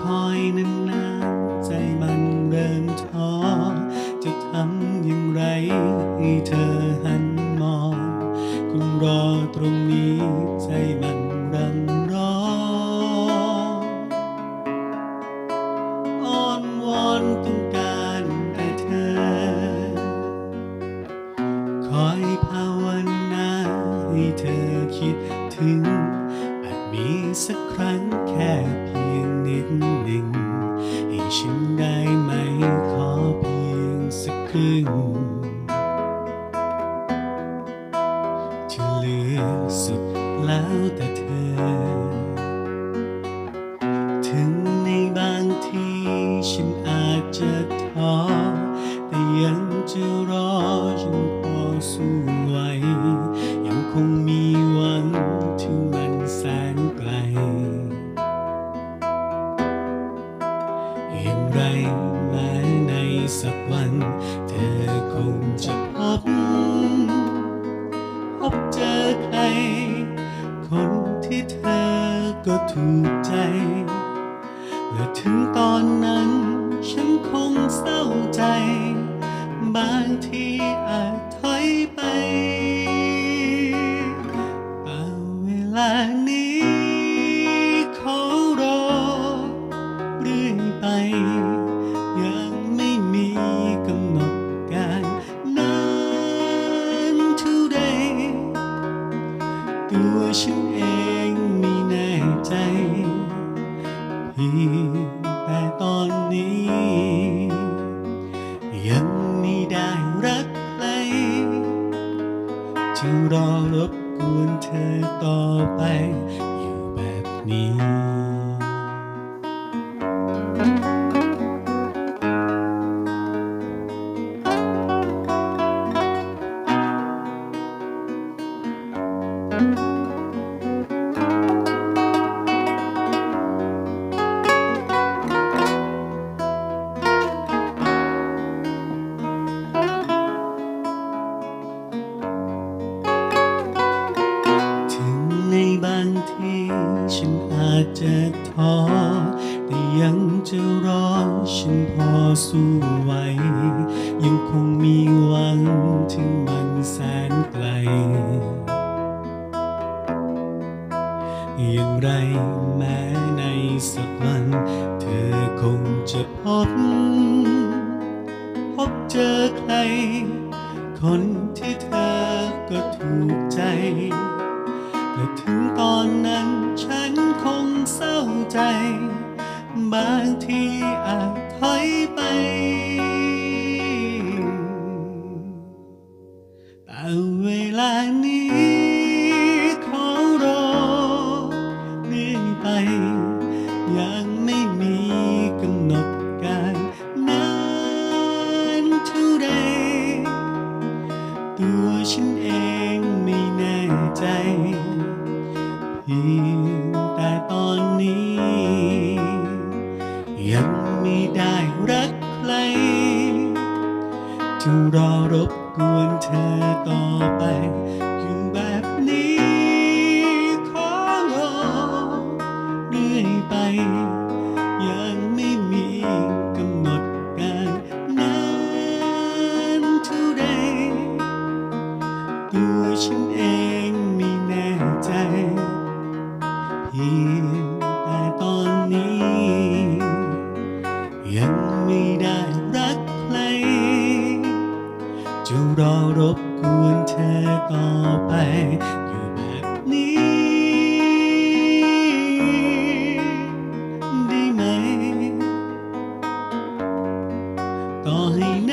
คอยนานๆ ใจมันเริ่มท้อ จะทำอย่างไรให้เธอหันมอง คงรอตรงนี้ใจมันรังร้อน สุดแล้วแต่เธอ ถึงในบางทีฉันอาจจะท้อ แต่ยังจะรอยังพอสู้ไหวยังคงมีวันที่มันแสนไกล อย่างไรแม้ในสักวัน เธอคงจะพบ ใคร คนที่เธอก็ถูกใจ และถึงตอนนั้น ฉันคงเศร้าใจ บางทีอาจถอยไป ฉันเองไม่แน่ใจเพียงแต่ตอนนี้ ยังไม่ได้รักใครจะรอรบกวนเธอต่อไป อยู่แบบนี้ถึ จะท้อแต่ยังจะรอฉันพอสู้ไหวยังคงมีวันที่มันแสนไกล อย่างไรแม้ในสักวัน เธอคงจะพบ พบเจอใคร คนที่เธอก็ถูกใจและถึงตอนนั้น คงเศร้าใจ บางทีอาจถอยไป แต่เวลานี้ รอรบกวนเธอต่อไป อยู่แบบนี้ขอรอเรื่อยไป ยังไม่มีกำหนดการนานเท่าใดตัวฉันเองไม่แน่ใจเพียง บกวนเธอต่อไป อยู่แบบนี้ ได้ไหม ต่อให้น